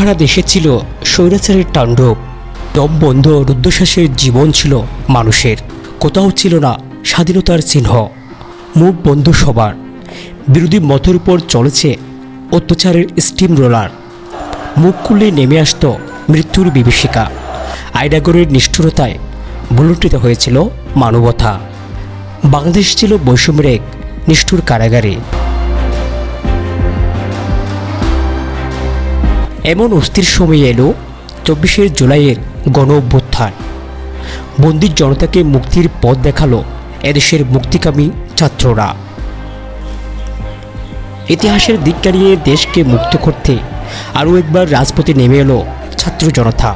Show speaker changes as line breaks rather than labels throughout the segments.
সারা দেশে ছিল স্বৈরাচারের তাণ্ডব। দম বন্ধ রুদ্ধশ্বাসের জীবন ছিল মানুষের। কোথাও ছিল না স্বাধীনতার চিহ্ন। মুখ বন্ধ সবার। বিরোধী মতের উপর চলেছে অত্যাচারের স্টিম রোলার মুখ খুললে নেমে আসতো মৃত্যুর বিভীষিকা। আইডাগরের নিষ্ঠুরতায় বুলুটিত হয়েছিল মানবতা। বাংলাদেশ ছিল বৈষম্যের এক নিষ্ঠুর কারাগারে। এমন অস্থির সময় এলো চব্বিশে জুলাইয়ের গণ অভ্যুত্থান বন্দির জনতাকে মুক্তির পথ দেখাল এদেশের মুক্তিকামী ছাত্ররা। ইতিহাসের দিক কারিয়ে দেশকে মুক্ত করতে আরও একবার রাজপথে নেমে এলো ছাত্র জনতা।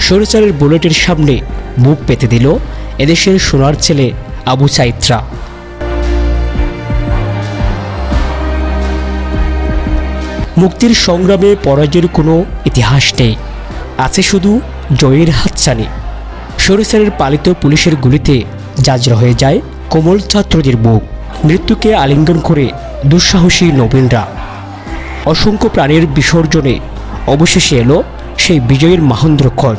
স্বৈরাচারের বুলেটের সামনে মুখ পেতে দিল এদেশের সোনার ছেলে আবু সাইত্রা মুক্তির সংগ্রামে পরাজয়ের কোনো ইতিহাস নেই। আছে শুধু জয়ের হাতছানি। সরিসারের পালিত পুলিশের গুলিতে জাজরা হয়ে যায় কোমল ছাত্রদের বুক। মৃত্যুকে আলিঙ্গন করে দুঃসাহসী নবীনরা। অসংখ্য প্রাণের বিসর্জনে অবশেষে এলো সেই বিজয়ের মাহেন্দ্রক্ষণ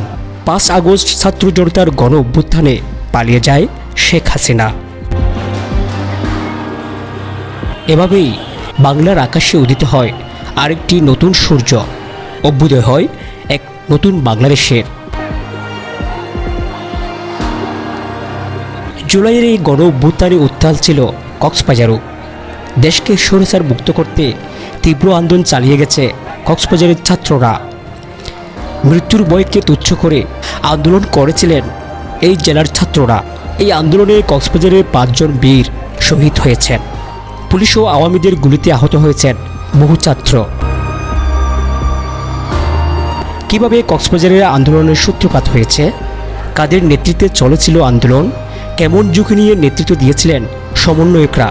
পাঁচ আগস্ট ছাত্র জনতার গণ অভ্যুত্থানে পালিয়ে যায় শেখ হাসিনা। এভাবেই বাংলার আকাশে উদিত হয় আরেকটি নতুন সূর্য অভ্যুদয় হয় এক নতুন বাংলাদেশের। জুলাইয়ের এই গণ অভ্যুত্থানে উত্তাল ছিল কক্সবাজারও। দেশকে সরেসার মুক্ত করতে তীব্র আন্দোলন চালিয়ে গেছে কক্সবাজারের ছাত্ররা। মৃত্যুর ভয়কে তুচ্ছ করে আন্দোলন করেছিলেন এই জেলার ছাত্ররা। এই আন্দোলনে কক্সবাজারের পাঁচজন বীর শহীদ হয়েছেন। পুলিশ ও আওয়ামীদের গুলিতে আহত হয়েছেন বহু ছাত্র কীভাবে কক্সবাজারের আন্দোলনের সূত্রপাত হয়েছে? কাদের নেতৃত্বে চলেছিল আন্দোলন? কেমন ঝুঁকি নিয়ে নেতৃত্ব দিয়েছিলেন সমন্বয়করা?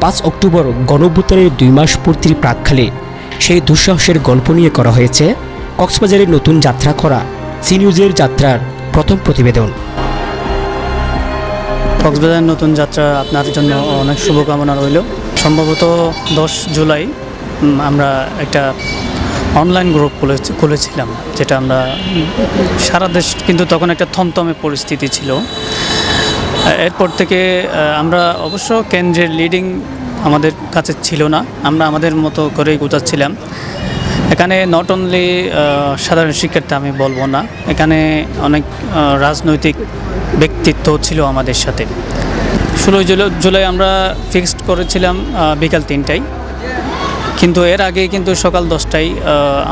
পাঁচ অক্টোবর গণভ্যুত্থানের দুই মাস পূর্তির প্রাককালে সেই দুঃসাহসের গল্প নিয়ে করা হয়েছে কক্সবাজারের নতুন যাত্রা করা সি নিউজের যাত্রার প্রথম প্রতিবেদন।
কক্সবাজার নতুন যাত্রা আপনার জন্য অনেক শুভকামনা রইল। সম্ভবত দশ জুলাই আমরা একটা অনলাইন গ্রুপ খুলে খুলেছিলাম, যেটা আমরা সারা দেশ কিন্তু তখন একটা থমথমে পরিস্থিতি ছিল। এরপর থেকে আমরা অবশ্য কেন্দ্রের লিডিং আমাদের কাছে ছিল না, আমরা আমাদের মতো করেই গোছাচ্ছিলাম। এখানে নট অনলি সাধারণ শিক্ষার্থী আমি বলব না, এখানে অনেক রাজনৈতিক ব্যক্তিত্ব ছিল আমাদের সাথে। ষোলোই জুলাই জুলাই আমরা ফিক্সড করেছিলাম বিকাল তিনটায়। কিন্তু এর আগে কিন্তু সকাল দশটায়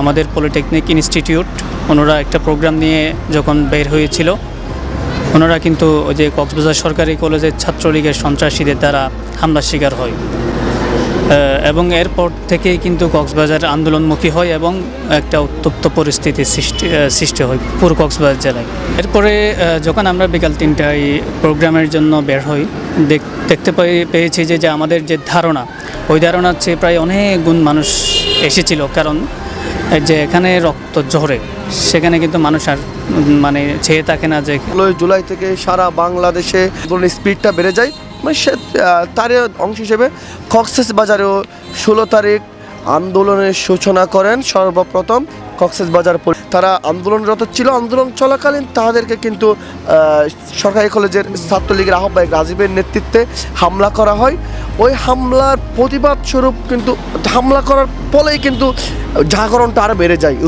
আমাদের পলিটেকনিক ইনস্টিটিউট ওনারা একটা প্রোগ্রাম নিয়ে যখন বের হয়েছিল, ওনারা কিন্তু ওই যে কক্সবাজার সরকারি কলেজের ছাত্রলীগের সন্ত্রাসীদের দ্বারা হামলার শিকার হয়। এবং এরপর থেকেই কিন্তু কক্সবাজার আন্দোলনমুখী হয় এবং একটা উত্তপ্ত পরিস্থিতির সৃষ্টি সৃষ্টি হয় পুরো কক্সবাজার জেলায়। এরপরে যখন আমরা বিকাল তিনটায় প্রোগ্রামের জন্য বের হই, দেখ- দেখতে পেয়েছি যে আমাদের যে ধারণা, ওই ধারণার চেয়ে প্রায় অনেক গুণ মানুষ এসেছিল। কারণ, যে এখানে রক্ত ঝরে, সেখানে কিন্তু মানুষ আর মানে চেয়ে থাকে না যে
জুলাই থেকে সারা বাংলাদেশে স্পিডটা বেড়ে যায়। মানে সে তার অংশ হিসেবে কক্সেস বাজারেও ষোলো তারিখ আন্দোলনের সূচনা করেন সর্বপ্রথম কক্সেস বাজার। তারা আন্দোলনরত ছিল আন্দোলন চলাকালীন তাদেরকে কিন্তু সরকারি কলেজের ছাত্রলীগের আহ্বায়ক রাজীবের নেতৃত্বে হামলা করা হয় ওই হামলার প্রতিবাদ স্বরূপ কিন্তু, হামলা করার ফলেই কিন্তু জাগরণটা আরও বেড়ে যায়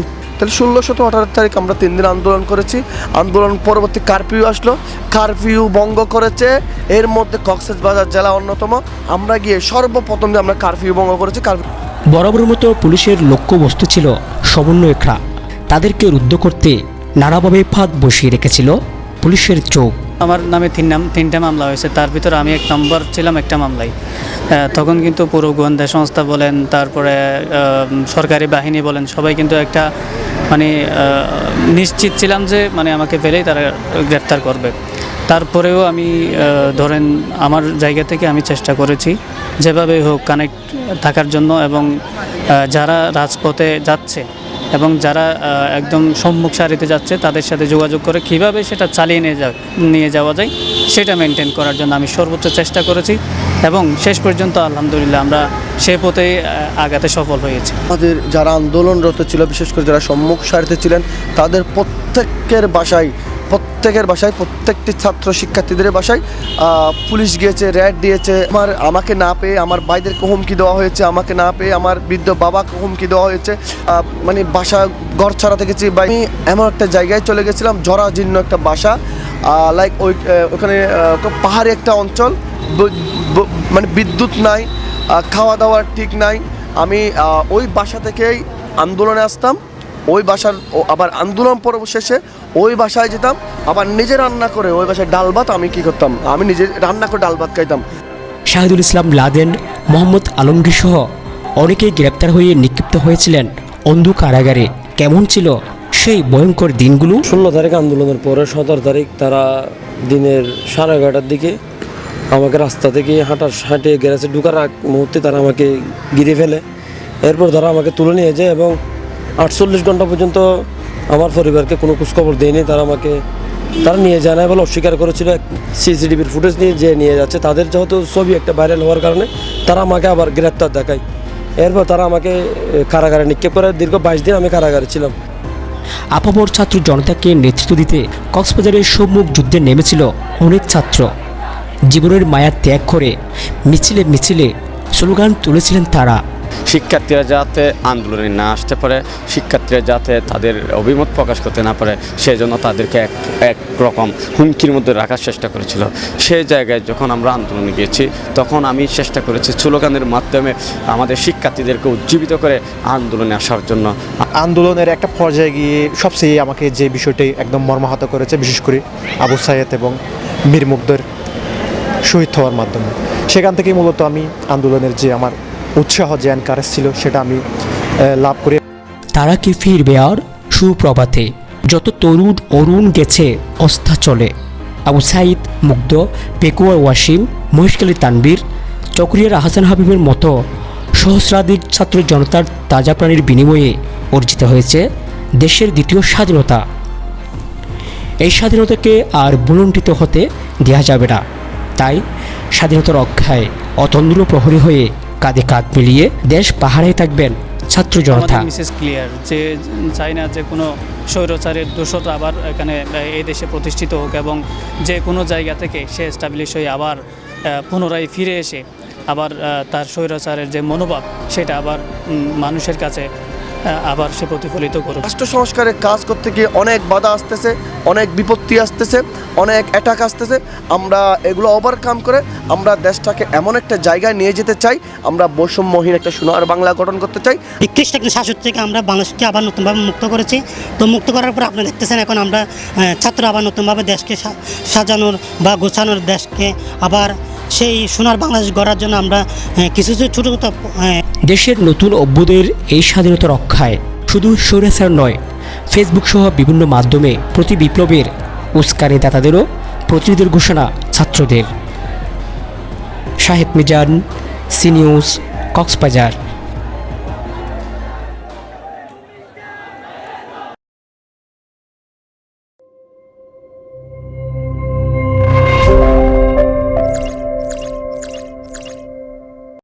তাহলে ষোলো শত আঠারো তারিখ আমরা তিন দিন আন্দোলন করেছি। আন্দোলন পরবর্তী কারফিউ আসলো। কারফিউ ভঙ্গ করেছে। এর মধ্যে কক্সেস বাজার জেলা অন্যতম। আমরা গিয়ে সর্বপ্রথম যে আমরা কারফিউ ভঙ্গ করেছি কারফিউ
বরাবর মতো পুলিশের লক্ষ্যবস্তু ছিল সমন্বয়করা। তাদেরকে রুদ্ধ করতে নানাভাবে ফাঁদ বসিয়ে রেখেছিল পুলিশের চোখ।
আমার নামে তিন নাম তিনটা মামলা হয়েছে। তার ভিতরে আমি এক নম্বর ছিলাম একটা মামলায়। তখন কিন্তু পুরো গোয়েন্দা সংস্থা বলেন তারপরে সরকারি বাহিনী বলেন সবাই কিন্তু একটা মানে নিশ্চিত ছিলাম যে মানে আমাকে পেলেই তারা গ্রেফতার করবে। তারপরেও আমি ধরেন আমার জায়গা থেকে আমি চেষ্টা করেছি যেভাবে হোক কানেক্ট থাকার জন্য এবং যারা রাজপথে যাচ্ছে এবং যারা একদম সম্মুখ সারিতে যাচ্ছে, তাদের সাথে যোগাযোগ করে কীভাবে সেটা চালিয়ে নিয়ে যা নিয়ে যাওয়া যায়, সেটা মেনটেন করার জন্য আমি সর্বোচ্চ চেষ্টা করেছি এবং শেষ পর্যন্ত আলহামদুলিল্লাহ আমরা সে পথে আগাতে সফল হয়েছি।
আমাদের যারা আন্দোলনরত ছিল, বিশেষ করে যারা সম্মুখ সারিতে ছিলেন, তাদের প্রত্যেকের বাসায় প্রত্যেকের বাসায়, প্রত্যেকটি ছাত্র শিক্ষার্থীদের বাসায় পুলিশ গিয়েছে, র্যাড দিয়েছে। আমার, আমাকে না পেয়ে আমার ভাইদেরকে হুমকি দেওয়া হয়েছে, আমাকে না পেয়ে আমার বৃদ্ধ বাবাকে হুমকি দেওয়া হয়েছে। মানে বাসা ঘর ছাড়া থেকেছি বা আমি এমন একটা জায়গায় চলে গেছিলাম, জরাজীর্ণ একটা বাসা লাইক ওই ওখানে পাহাড়ি একটা অঞ্চল। মানে বিদ্যুৎ নাই খাওয়া দাওয়ার ঠিক নাই। আমি ওই বাসা থেকেই আন্দোলনে আসতাম। ওই বাসার ও- আবার আন্দোলন পর্ব শেষে ওই বাসায় যেতাম আবার নিজে রান্না করে ওই বাসায় ডাল ভাত আমি কি করতাম? আমি নিজে রান্না করে ডাল ভাত খাইতাম।
শাহিদুল ইসলাম লাদেন মোহাম্মদ আলমগীর সহ অনেকেই গ্রেপ্তার হয়ে নিক্ষিপ্ত হয়েছিলেন। অন্ধ কারাগারে কেমন ছিল সেই ভয়ঙ্কর দিনগুলো?
ষোলো তারিখ আন্দোলনের পরে সতেরো তারিখ তারা দিনের সাড়ে এগারোটার দিকে আমাকে রাস্তা থেকে হাঁটার হাঁটে গ্যারেজে ঢুকার মুহূর্তে তারা আমাকে গিরে ফেলে। এরপর তারা আমাকে তুলে নিয়ে যায় এবং আটচল্লিশ ঘণ্টা পর্যন্ত আমার পরিবারকে কোনো খোঁজখবর দেয়নি। তারা আমাকে, তারা নিয়ে যায় না বলে অস্বীকার করেছিল। সিসিটিভির ফুটেজ নিয়ে যে নিয়ে যাচ্ছে, তাদের যেহেতু ছবি একটা ভাইরাল হওয়ার কারণে তারা আমাকে আবার গ্রেপ্তার দেখায়। এরপর তারা আমাকে কারাগারে নিক্ষেপ করে। দীর্ঘ বাইশ দিন আমি কারাগারে ছিলাম।
আপামর ছাত্র জনতাকে নেতৃত্ব দিতে কক্সবাজারের সম্মুখ যুদ্ধে নেমেছিল অনেক ছাত্র। জীবনের মায়া ত্যাগ করে মিছিলে মিছিলে স্লোগান তুলেছিলেন তারা।
শিক্ষার্থীরা যাতে আন্দোলনে না আসতে পারে, শিক্ষার্থীরা যাতে তাদের অভিমত প্রকাশ করতে না পারে, সেজন্য তাদেরকে এক এক রকম হুমকির মধ্যে রাখার চেষ্টা করেছিল। সেই জায়গায় যখন আমরা আন্দোলনে গিয়েছি, তখন আমি চেষ্টা করেছি স্লোগানের মাধ্যমে আমাদের শিক্ষার্থীদেরকে উজ্জীবিত করে আন্দোলনে আসার জন্য।
আন্দোলনের একটা পর্যায়ে গিয়ে সবচেয়ে আমাকে যে বিষয়টি একদম মর্মাহত করেছে, বিশেষ করে আবু সাইয়েদ এবং মীর মুগ্ধের শহীদ হওয়ার মাধ্যমে। সেখান থেকেই মূলত আমি আন্দোলনের যে আমার উৎসাহ যে এনকারেজ ছিল সেটা আমি লাভ করে।
তারা কি ফিরবে আর? সুপ্রভাতে যত তরুণ অরুণ গেছে, অস্থা চলে। আবু সাইদ, মুগ্ধ, পেকুয়ার ওয়াসিম মহেশকালী তানবীর চকরিয়ার আহসান হাবিবের মতো সহস্রাধিক ছাত্র জনতার তাজা প্রাণীর বিনিময়ে অর্জিত হয়েছে দেশের দ্বিতীয় স্বাধীনতা। এই স্বাধীনতাকে আর বুলণ্ডিত হতে দেওয়া যাবে না। তাই স্বাধীনতা রক্ষায় অতন্দ্র প্রহরী হয়ে কাঁধে কাঁধ মিলিয়ে দেশ পাহাড়ে থাকবেন ছাত্র জনতা।
মিসেস ক্লিয়ার যে চাই না যে কোনো স্বৈরাচারের দোষতা আবার এখানে এই দেশে প্রতিষ্ঠিত হোক এবং যে কোনো জায়গা থেকে সে স্টাবলিশ হয়ে আবার পুনরায় ফিরে এসে আবার তার স্বৈরাচারের যে মনোভাব সেটা আবার মানুষের কাছে আবার সে প্রতিফলিত করুক
রাষ্ট্র সংস্কারের কাজ করতে গিয়ে অনেক বাধা আসতেছে অনেক বিপত্তি আসতেছে অনেক অ্যাটাক আসতেছে। আমরা এগুলো ওভারকাম করে আমরা দেশটাকে এমন একটা জায়গায় নিয়ে যেতে চাই আমরা বৈষম্যহীন একটা সোনার বাংলা গঠন করতে চাই।
নিকৃষ্ট একটা শাসক থেকে আমরা বাংলাদেশকে আবার নতুনভাবে মুক্ত করেছি। তো মুক্ত করার পর আপনি দেখতেছেন এখন আমরা ছাত্র আবার নতুনভাবে দেশকে সা- সাজানোর বা গোছানোর দেশকে আবার সেই সোনার বাংলাদেশ গড়ার জন্য আমরা কিছু কিছু ছোটো ছোটো
দেশের নতুন অভ্যুদের এই স্বাধীনতা রক্ষায় শুধু সৌরেসার নয় ফেসবুক সহ বিভিন্ন মাধ্যমে প্রতি বিপ্লবের উস্কানি দাতাদেরও প্রতিনিধির ঘোষণা ছাত্রদের। Shahed Mizan, C News, Cox's Bazar.